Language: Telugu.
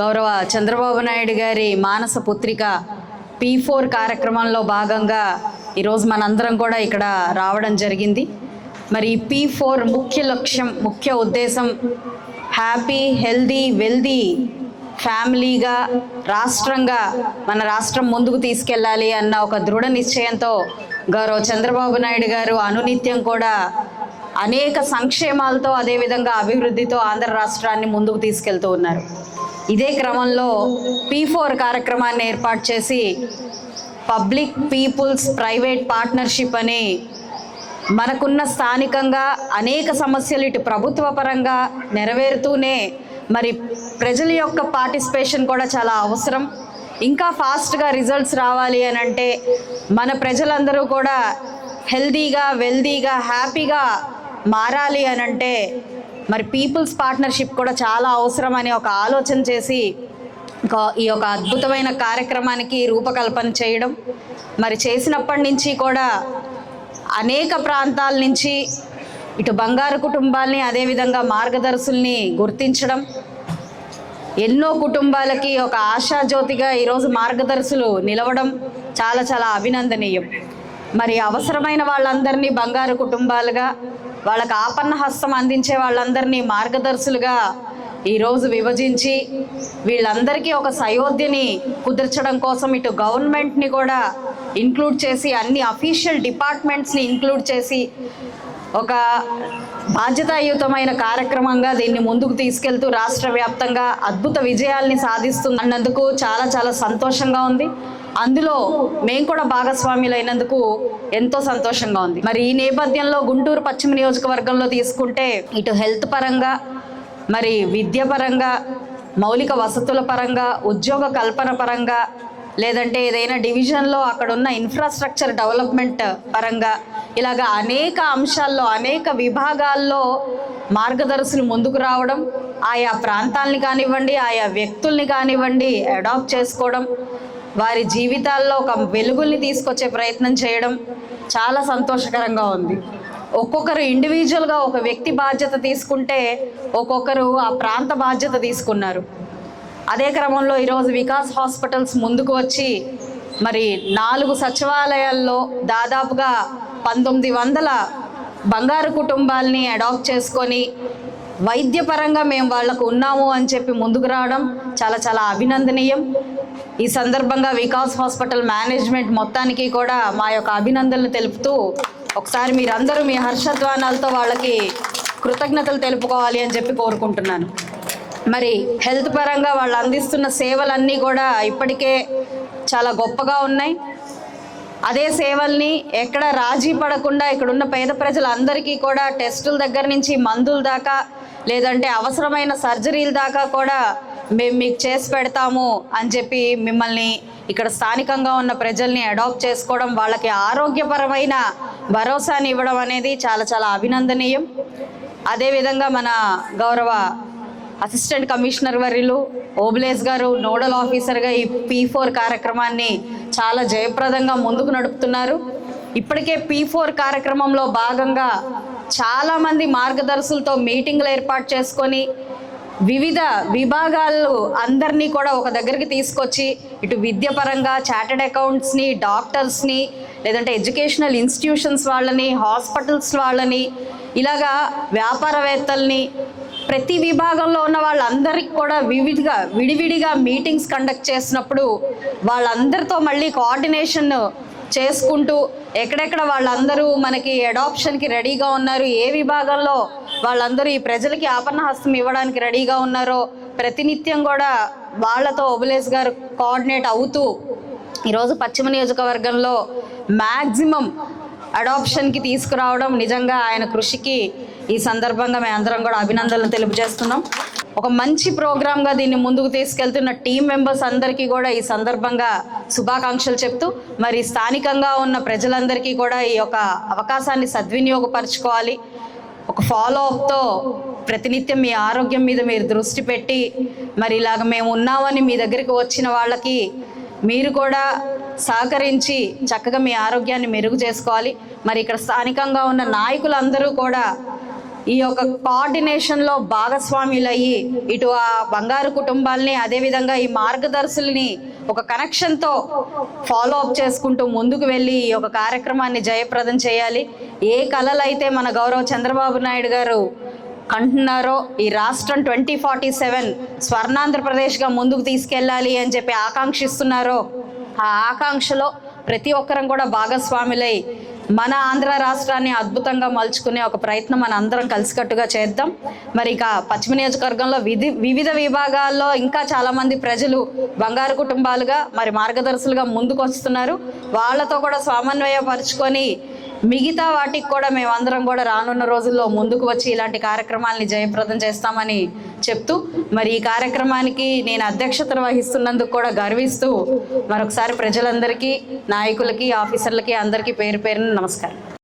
గౌరవ చంద్రబాబు నాయుడు గారి మానస పుత్రిక పీ ఫోర్ కార్యక్రమంలో భాగంగా ఈరోజు మనందరం కూడా ఇక్కడ రావడం జరిగింది. మరి పీ ఫోర్ ముఖ్య లక్ష్యం ముఖ్య ఉద్దేశం హ్యాపీ హెల్దీ వెల్దీ ఫ్యామిలీగా రాష్ట్రంగా మన రాష్ట్రం ముందుకు తీసుకెళ్ళాలి అన్న ఒక దృఢ నిశ్చయంతో గౌరవ చంద్రబాబు నాయుడు గారు అనునిత్యం కూడా అనేక సంక్షేమాలతో అదేవిధంగా అభివృద్ధితో ఆంధ్ర రాష్ట్రాన్ని ముందుకు తీసుకెళ్తూ ఉన్నారు. ఇదే క్రమంలో పీ ఫోర్ కార్యక్రమాన్ని ఏర్పాటు చేసి పబ్లిక్ పీపుల్స్ ప్రైవేట్ పార్ట్నర్షిప్ అని మనకున్న స్థానికంగా అనేక సమస్యలు ఇటు ప్రభుత్వ పరంగా నెరవేరుతూనే మరి ప్రజల యొక్క పార్టిసిపేషన్ కూడా చాలా అవసరం. ఇంకా ఫాస్ట్గా రిజల్ట్స్ రావాలి అని అంటే మన ప్రజలందరూ కూడా హెల్దీగా వెల్దీగా హ్యాపీగా మారాలి అని అంటే మరి పీపుల్స్ పార్ట్నర్షిప్ కూడా చాలా అవసరం అని ఒక ఆలోచన చేసి ఈ యొక్క అద్భుతమైన కార్యక్రమానికి రూపకల్పన చేయడం మరి చేసినప్పటి నుంచి కూడా అనేక ప్రాంతాల నుంచి ఇటు బంగారు కుటుంబాల్ని అదేవిధంగా మార్గదర్శుల్ని గుర్తించడం ఎన్నో కుటుంబాలకి ఒక ఆశాజ్యోతిగా ఈరోజు మార్గదర్శులు నిలవడం చాలా చాలా అభినందనీయం. మరి అవసరమైన వాళ్ళందరినీ బంగారు కుటుంబాలుగా వాళ్ళకి ఆపన్న హస్తం అందించే వాళ్ళందరినీ మార్గదర్శులుగా ఈరోజు విభజించి వీళ్ళందరికీ ఒక సయోధ్యని కుదిర్చడం కోసం ఇటు గవర్నమెంట్ని కూడా ఇంక్లూడ్ చేసి అన్ని అఫీషియల్ డిపార్ట్మెంట్స్ని ఇంక్లూడ్ చేసి ఒక బాధ్యతాయుతమైన కార్యక్రమంగా దీన్ని ముందుకు తీసుకెళ్తూ రాష్ట్ర వ్యాప్తంగా అద్భుత విజయాల్ని సాధిస్తుందన్నందుకు చాలా చాలా సంతోషంగా ఉంది. అందులో మేము కూడా భాగస్వాములైనందుకు ఎంతో సంతోషంగా ఉంది. మరి ఈ నేపథ్యంలో గుంటూరు పశ్చిమ నియోజకవర్గంలో తీసుకుంటే ఇటు హెల్త్ పరంగా మరి విద్య పరంగా మౌలిక వసతుల పరంగా ఉద్యోగ కల్పన పరంగా లేదంటే ఏదైనా డివిజన్లో అక్కడ ఉన్న ఇన్ఫ్రాస్ట్రక్చర్ డెవలప్మెంట్ పరంగా ఇలాగ అనేక అంశాల్లో అనేక విభాగాల్లో మార్గదర్శులు ముందుకు రావడం ఆయా ప్రాంతాలని కానివ్వండి ఆయా వ్యక్తుల్ని కానివ్వండి అడాప్ట్ చేసుకోవడం వారి జీవితాల్లో ఒక వెలుగుల్ని తీసుకొచ్చే ప్రయత్నం చేయడం చాలా సంతోషకరంగా ఉంది. ఒక్కొక్కరు ఇండివిజువల్గా ఒక వ్యక్తి బాధ్యత తీసుకుంటే ఒక్కొక్కరు ఆ ప్రాంత బాధ్యత తీసుకున్నారు. అదే క్రమంలో ఈరోజు వికాస్ హాస్పిటల్స్ ముందుకు వచ్చి మరి నాలుగు సచివాలయాల్లో దాదాపుగా పంతొమ్మిది వందల బంగారు కుటుంబాల్ని అడాప్ట్ చేసుకొని వైద్యపరంగా మేము వాళ్ళకు ఉన్నాము అని చెప్పి ముందుకు రావడం చాలా చాలా అభినందనీయం. ఈ సందర్భంగా వికాస్ హాస్పిటల్ మేనేజ్మెంట్ మొత్తానికి కూడా మా యొక్క అభినందనలు తెలుపుతూ ఒకసారి మీరందరూ మీ హర్షధ్వానాలతో వాళ్ళకి కృతజ్ఞతలు తెలుపుకోవాలి అని చెప్పి కోరుకుంటున్నాను. మరి హెల్త్ పరంగా వాళ్ళు అందిస్తున్న సేవలన్నీ కూడా ఇప్పటికే చాలా గొప్పగా ఉన్నాయి. అదే సేవల్ని ఎక్కడ రాజీ పడకుండా ఇక్కడున్న పేద ప్రజలందరికీ కూడా టెస్టుల దగ్గర నుంచి మందుల దాకా లేదంటే అవసరమైన సర్జరీల దాకా కూడా మేము మీకు చేసి పెడతాము అని చెప్పి మిమ్మల్ని ఇక్కడ స్థానికంగా ఉన్న ప్రజల్ని అడాప్ట్ చేసుకోవడం వాళ్ళకి ఆరోగ్యపరమైన భరోసాని ఇవ్వడం అనేది చాలా చాలా అభినందనీయం. అదేవిధంగా మన గౌరవ అసిస్టెంట్ కమిషనర్ వర్యులు ఓబులేస్ గారు నోడల్ ఆఫీసర్గా ఈ పీ ఫోర్ కార్యక్రమాన్ని చాలా జయప్రదంగా ముందుకు నడుపుతున్నారు. ఇప్పటికే పీ ఫోర్ కార్యక్రమంలో భాగంగా చాలామంది మార్గదర్శులతో మీటింగ్లు ఏర్పాటు చేసుకొని వివిధ విభాగాలు అందరినీ కూడా ఒక దగ్గరికి తీసుకొచ్చి ఇటు విద్య పరంగా చార్టెడ్ అకౌంట్స్ని డాక్టర్స్ని లేదంటే ఎడ్యుకేషనల్ ఇన్స్టిట్యూషన్స్ వాళ్ళని హాస్పిటల్స్ వాళ్ళని ఇలాగా వ్యాపారవేత్తల్ని ప్రతి విభాగంలో ఉన్న వాళ్ళందరికీ కూడా వివిధగా విడివిడిగా మీటింగ్స్ కండక్ట్ చేసినప్పుడు వాళ్ళందరితో మళ్ళీ కోఆర్డినేషన్ చేసుకుంటూ ఎక్కడెక్కడ వాళ్ళందరూ మనకి అడాప్షన్కి రెడీగా ఉన్నారు ఏ విభాగంలో వాళ్ళందరూ ఈ ప్రజలకి ఆపన్న హస్తం ఇవ్వడానికి రెడీగా ఉన్నారో ప్రతినిత్యం కూడా వాళ్ళతో ఒబులేస్ గారు కోఆర్డినేట్ అవుతూ ఈరోజు పశ్చిమ నియోజకవర్గంలో మ్యాక్సిమం అడాప్షన్కి తీసుకురావడం నిజంగా ఆయన కృషికి ఈ సందర్భంగా మేము అందరం కూడా అభినందనలు తెలియజేస్తున్నాం. ఒక మంచి ప్రోగ్రామ్గా దీన్ని ముందుకు తీసుకెళ్తున్న టీం మెంబర్స్ అందరికీ కూడా ఈ సందర్భంగా శుభాకాంక్షలు చెప్తూ మరి స్థానికంగా ఉన్న ప్రజలందరికీ కూడా ఈ యొక్క అవకాశాన్ని సద్వినియోగపరచుకోవాలి. ఒక ఫాలో అప్తో ప్రతినిత్యం మీ ఆరోగ్యం మీద మీరు దృష్టి పెట్టి మరి ఇలాగ మేము ఉన్నామని మీ దగ్గరికి వచ్చిన వాళ్ళకి మీరు కూడా సహకరించి చక్కగా మీ ఆరోగ్యాన్ని మెరుగు చేసుకోవాలి. మరి ఇక్కడ స్థానికంగా ఉన్న నాయకులందరూ కూడా ఈ యొక్క కోఆర్డినేషన్లో భాగస్వామ్యులయ్యి ఇటు ఆ బంగారు కుటుంబాల్ని అదేవిధంగా ఈ మార్గదర్శుల్ని ఒక కనెక్షన్తో ఫాలో అప్ చేసుకుంటూ ముందుకు వెళ్ళి ఈ యొక్క కార్యక్రమాన్ని జయప్రదం చేయాలి. ఏ కళలు అయితే మన గౌరవ చంద్రబాబు నాయుడు గారు కంటున్నారో ఈ రాష్ట్రం ట్వంటీ ఫార్టీ సెవెన్ స్వర్ణాంధ్రప్రదేశ్గా ముందుకు తీసుకెళ్ళాలి అని చెప్పి ఆకాంక్షిస్తున్నారో ఆ ఆకాంక్షలో ప్రతి ఒక్కరం కూడా భాగస్వాములై మన ఆంధ్ర రాష్ట్రాన్ని అద్భుతంగా మలుచుకునే ఒక ప్రయత్నం మన అందరం కలిసికట్టుగా చేద్దాం. మరి ఇక పశ్చిమ నియోజకవర్గంలో విధి వివిధ విభాగాల్లో ఇంకా చాలామంది ప్రజలు బంగారు కుటుంబాలుగా మరి మార్గదర్శులుగా ముందుకు వస్తున్నారు వాళ్ళతో కూడా సమన్వయపరుచుకొని మిగతా వాటికి కూడా మేమందరం కూడా రానున్న రోజుల్లో ముందుకు వచ్చి ఇలాంటి కార్యక్రమాల్ని జయప్రదం చేస్తామని చెప్తూ మరి ఈ కార్యక్రమానికి నేను అధ్యక్షతను వహిస్తున్నందుకు కూడా గర్విస్తూ మరొకసారి ప్రజలందరికీ నాయకులకి ఆఫీసర్లకి అందరికీ పేరు పేరున నమస్కారం.